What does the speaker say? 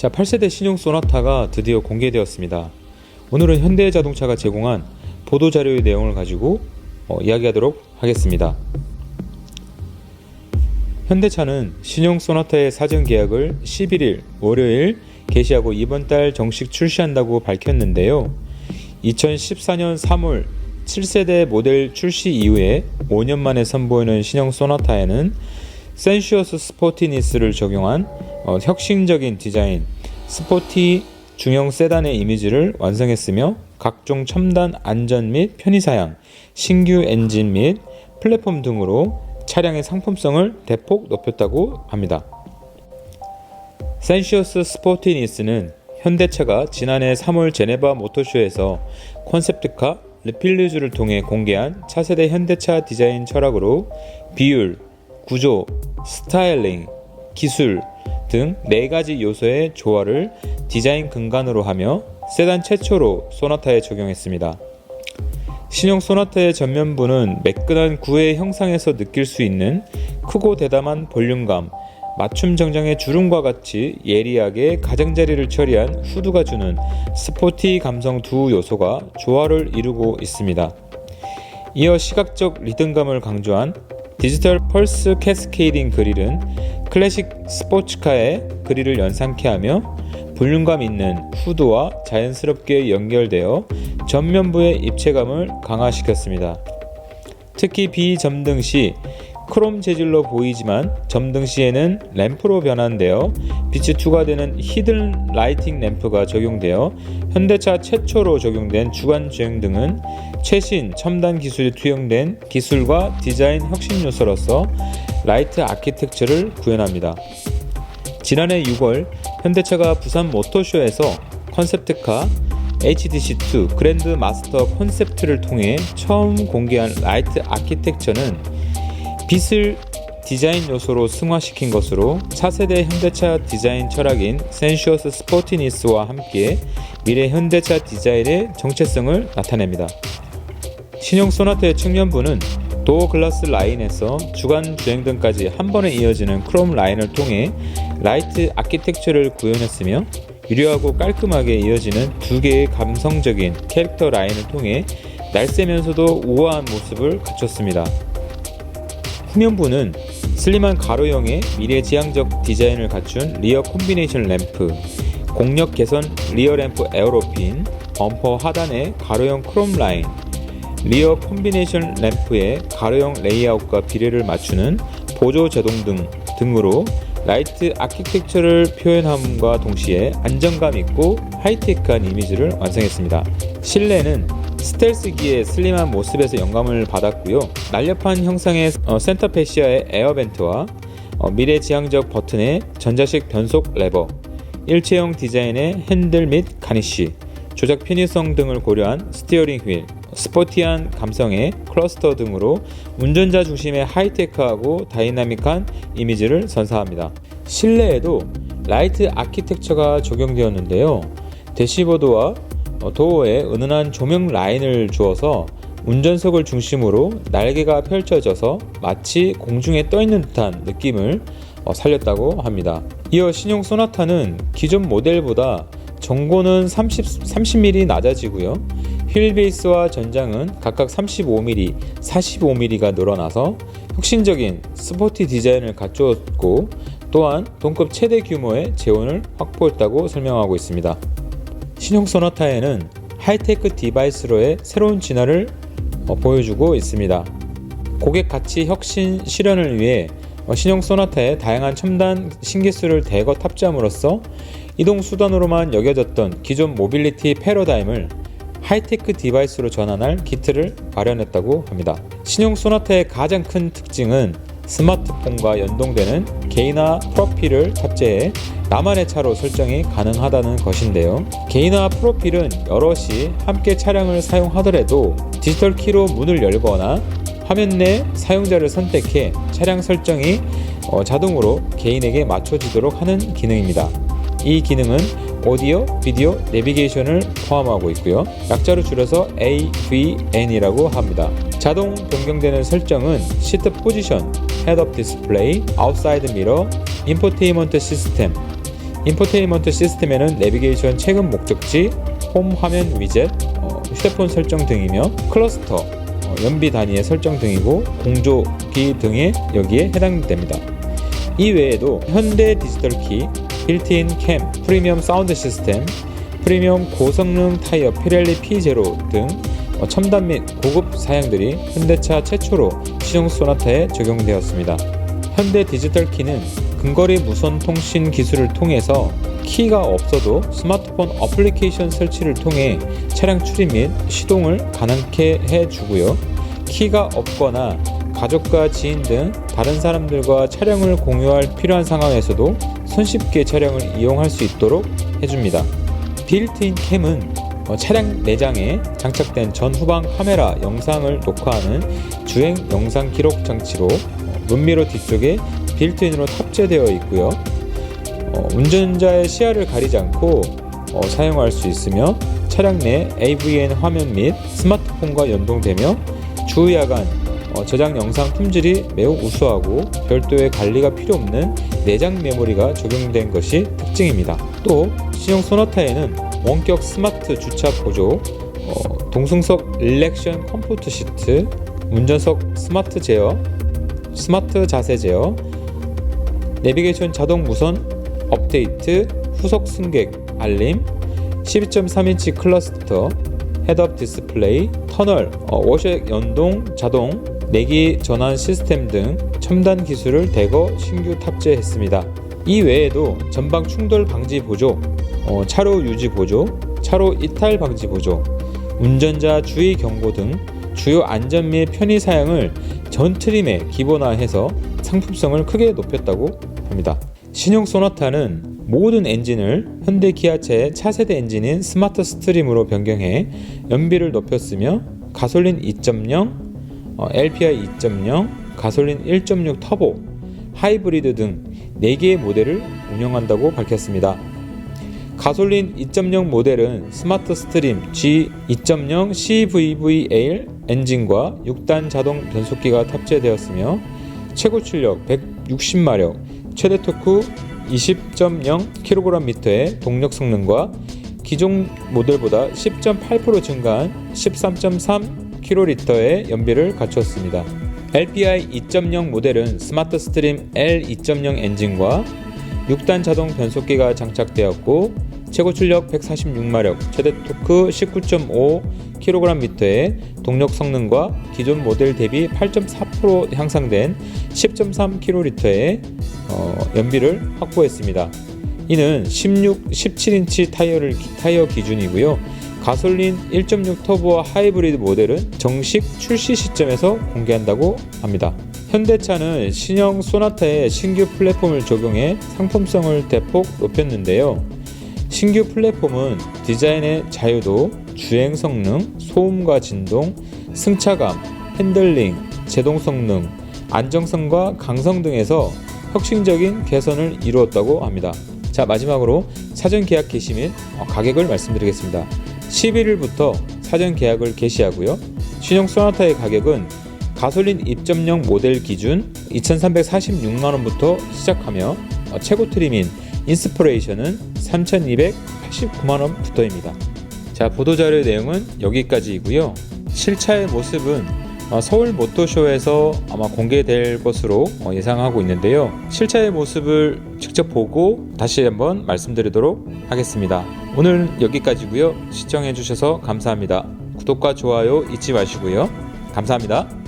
자, 8세대 신형 소나타가 드디어 공개되었습니다. 오늘은 현대자동차가 제공한 보도 자료의 내용을 가지고 어, 이야기하도록 하겠습니다. 현대차는 신형 소나타의 사전 계약을 11일 월요일 개시하고 이번 달 정식 출시한다고 밝혔는데요. 2014년 3월 7세대 모델 출시 이후에 5년 만에 선보이는 신형 소나타에는 센슈어스 스포티니스를 적용한 어, 혁신적인 디자인, 스포티 중형 세단의 이미지를 완성했으며 각종 첨단 안전 및 편의 사양, 신규 엔진 및 플랫폼 등으로 차량의 상품성을 대폭 높였다고 합니다. 센시어스 스포티니스는 현대차가 지난해 3월 제네바 모터쇼에서 콘셉트카 르필르즈를 통해 공개한 차세대 현대차 디자인 철학으로 비율, 구조, 스타일링, 기술 등네 가지 요소의 조화를 디자인 근간으로 하며 세단 최초로 소나타에 적용했습니다. 신형 소나타의 전면부는 매끈한 구의 형상에서 느낄 수 있는 크고 대담한 볼륨감, 맞춤 정장의 주름과 같이 예리하게 가장자리를 처리한 후드가 주는 스포티 감성 두 요소가 조화를 이루고 있습니다. 이어 시각적 리듬감을 강조한 디지털 펄스 캐스케이딩 그릴은 클래식 스포츠카의 그릴을 연상케 하며 볼륨감 있는 후드와 자연스럽게 연결되어 전면부의 입체감을 강화시켰습니다. 특히 비점등 시 크롬 재질로 보이지만 점등 시에는 램프로 변환되어 빛이 투과되는 히든 라이팅 램프가 적용되어 현대차 최초로 적용된 주간 주행 등은 최신 첨단 기술이 투영된 기술과 디자인 혁신 요소로서 라이트 아키텍처를 구현합니다. 지난해 6월 현대차가 부산 모터쇼에서 컨셉트카 HDC2 그랜드 마스터 콘셉트를 통해 처음 공개한 라이트 아키텍처는 빛을 디자인 요소로 승화시킨 것으로 차세대 현대차 디자인 철학인 센슈어스 스포티니스와 함께 미래 현대차 디자인의 정체성을 나타냅니다. 신형 소나타의 측면부는 도어 글라스 라인에서 주간 주행등까지 한 번에 이어지는 크롬 라인을 통해 라이트 아키텍처를 구현했으며 유려하고 깔끔하게 이어지는 두 개의 감성적인 캐릭터 라인을 통해 날쌔면서도 우아한 모습을 갖췄습니다. 후면부는 슬림한 가로형의 미래지향적 디자인을 갖춘 리어 콤비네이션 램프, 공력 개선 리어 램프 에어로핀, 범퍼 하단의 가로형 크롬 라인, 리어 콤비네이션 램프의 가로형 레이아웃과 비례를 맞추는 보조 제동 등 등으로 라이트 아키텍처를 표현함과 동시에 안정감 있고 하이테크한 이미지를 완성했습니다. 실내는 스텔스기의 슬림한 모습에서 영감을 받았고요. 날렵한 형상의 어, 센터 패시아의 에어벤트와 어, 미래지향적 버튼의 전자식 변속 레버, 일체형 디자인의 핸들 및 가니쉬, 조작 편의성 등을 고려한 스티어링 휠, 스포티한 감성의 클러스터 등으로 운전자 중심의 하이테크하고 다이나믹한 이미지를 선사합니다. 실내에도 라이트 아키텍처가 적용되었는데요. 대시보드와 도어에 은은한 조명 라인을 주어서 운전석을 중심으로 날개가 펼쳐져서 마치 공중에 떠 있는 듯한 느낌을 어, 살렸다고 합니다. 이어 신형 소나타는 기존 모델보다 전고는 30, 30mm 낮아지고요. 휠 베이스와 전장은 각각 35mm, 45mm가 늘어나서 혁신적인 스포티 디자인을 갖추었고 또한 동급 최대 규모의 재원을 확보했다고 설명하고 있습니다. 신형 소나타에는 하이테크 디바이스로의 새로운 진화를 어, 보여주고 있습니다. 고객 가치 혁신 실현을 위해 어, 신형 소나타에 다양한 첨단 신기술을 대거 탑재함으로써 이동 수단으로만 여겨졌던 기존 모빌리티 패러다임을 하이테크 디바이스로 전환할 기틀을 마련했다고 합니다. 신형 소나타의 가장 큰 특징은 스마트폰과 연동되는 개인화 프로필을 탑재해 나만의 차로 설정이 가능하다는 것인데요. 개인화 프로필은 여럿이 함께 차량을 사용하더라도 디지털 키로 문을 열거나 화면 내 사용자를 선택해 차량 설정이 어, 자동으로 개인에게 맞춰지도록 하는 기능입니다. 이 기능은 오디오, 비디오, 내비게이션을 포함하고 있고요. 약자로 줄여서 AVN이라고 합니다. 자동 변경되는 설정은 시트 포지션, 헤드업 디스플레이, 아웃사이드 미러, 인포테인먼트 시스템, 인포테인먼트 시스템에는 내비게이션 최근 목적지, 홈 화면 위젯, 어, 휴대폰 설정 등이며 클러스터, 어, 연비 단위의 설정 등이고 공조기 등에 여기에 해당됩니다. 이 외에도 현대 디지털 키, 빌트인 캠, 프리미엄 사운드 시스템, 프리미엄 고성능 타이어 피렐리 P0 등 어, 첨단 및 고급 사양들이 현대차 최초로 시종 소나타에 적용되었습니다. 현대 디지털 키는 근거리 무선 통신 기술을 통해서 키가 없어도 스마트폰 어플리케이션 설치를 통해 차량 출입 및 시동을 가능케 해주고요. 키가 없거나 가족과 지인 등 다른 사람들과 차량을 공유할 필요한 상황에서도 손쉽게 차량을 이용할 수 있도록 해줍니다. 빌트인 캠은 어, 차량 내장에 장착된 전후방 카메라 영상을 녹화하는 주행 영상 기록 장치로 어, 문미러 뒤쪽에 빌트인으로 탑재되어 있고요. 어, 운전자의 시야를 가리지 않고 어, 사용할 수 있으며 차량 내 AVN 화면 및 스마트폰과 연동되며 주야간 어, 저장 영상 품질이 매우 우수하고 별도의 관리가 필요 없는 내장 메모리가 적용된 것이 특징입니다. 또 신형 소나타에는 원격 스마트 주차 보조, 어, 동승석 릴렉션 컴포트 시트, 운전석 스마트 제어, 스마트 자세 제어, 내비게이션 자동 무선 업데이트, 후속 승객 알림, 12.3인치 클러스터, 헤드업 디스플레이, 터널, 어, 워셔 연동 자동, 내기 전환 시스템 등 첨단 기술을 대거 신규 탑재했습니다. 이 외에도 전방 충돌 방지 보조, 어, 차로 유지 보조, 차로 이탈 방지 보조, 운전자 주의 경고 등 주요 안전 및 편의 사양을 전 트림에 기본화해서 상품성을 크게 높였다고 합니다. 신형 소나타는 모든 엔진을 현대 기아차의 차세대 엔진인 스마트 스트림으로 변경해 연비를 높였으며 가솔린 2.0, 어, LPI 2.0, 가솔린 1.6 터보, 하이브리드 등 4개의 모델을 운영한다고 밝혔습니다. 가솔린 2.0 모델은 스마트 스트림 G2.0 CVVL 엔진과 6단 자동 변속기가 탑재되었으며 최고 출력 160마력, 최대 토크 20.0kgm의 동력 성능과 기존 모델보다 10.8% 증가한 13.3kl의 연비를 갖추었습니다. LPI 2.0 모델은 스마트 스트림 L2.0 엔진과 6단 자동 변속기가 장착되었고 최고 출력 146마력, 최대 토크 19.5kgm의 동력 성능과 기존 모델 대비 8.4% 향상된 10.3kl의 어, 연비를 확보했습니다. 이는 16, 17인치 타이어를 타이어 기준이고요. 가솔린 1.6 터보와 하이브리드 모델은 정식 출시 시점에서 공개한다고 합니다. 현대차는 신형 소나타에 신규 플랫폼을 적용해 상품성을 대폭 높였는데요. 신규 플랫폼은 디자인의 자유도, 주행 성능, 소음과 진동, 승차감, 핸들링, 제동 성능, 안정성과 강성 등에서 혁신적인 개선을 이루었다고 합니다. 자 마지막으로 사전 계약 개시 및 어, 가격을 말씀드리겠습니다. 11일부터 사전 계약을 개시하고요. 신형 소나타의 가격은 가솔린 2.0 모델 기준 2,346만 원부터 시작하며 어, 최고 트림인 인스퍼레이션은 3,289만 원 부터입니다. 자 보도 자료 내용은 여기까지이고요. 실차의 모습은 어, 서울 모터쇼에서 아마 공개될 것으로 어, 예상하고 있는데요. 실차의 모습을 직접 보고 다시 한번 말씀드리도록 하겠습니다. 오늘 여기까지고요. 시청해 주셔서 감사합니다. 구독과 좋아요 잊지 마시고요. 감사합니다.